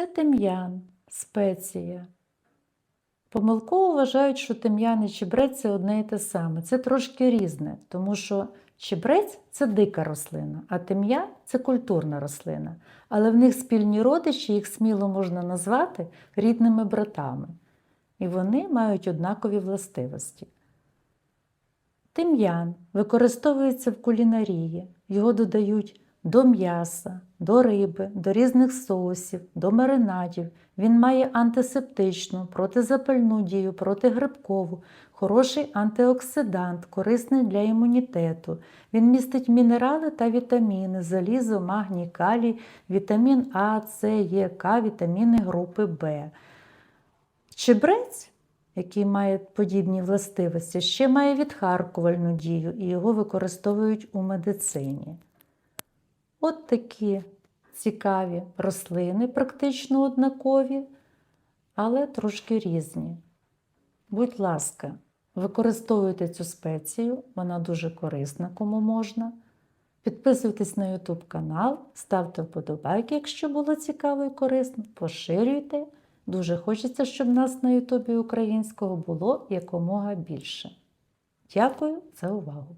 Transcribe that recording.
Це тим'ян, спеція. Помилково вважають, що тим'ян і чебрець це одне і те саме. Це трошки різне, тому що чебрець це дика рослина, а тим'ян це культурна рослина. Але в них спільні родичі, їх сміло можна назвати рідними братами. І вони мають однакові властивості. Тим'ян використовується в кулінарії. Його додають до м'яса, до риби, до різних соусів, до маринадів. Він має антисептичну, протизапальну дію, протигрибкову, хороший антиоксидант, корисний для імунітету. Він містить мінерали та вітаміни, залізо, магній, калій, вітамін А, С, Е, К, вітаміни групи В. Чебрець, який має подібні властивості, ще має відхаркувальну дію і його використовують у медицині. От такі цікаві рослини, практично однакові, але трошки різні. Будь ласка, використовуйте цю спецію, вона дуже корисна, кому можна. Підписуйтесь на YouTube канал, ставте вподобайки, якщо було цікаво і корисно, поширюйте. Дуже хочеться, щоб нас на Ютубі українського було якомога більше. Дякую за увагу!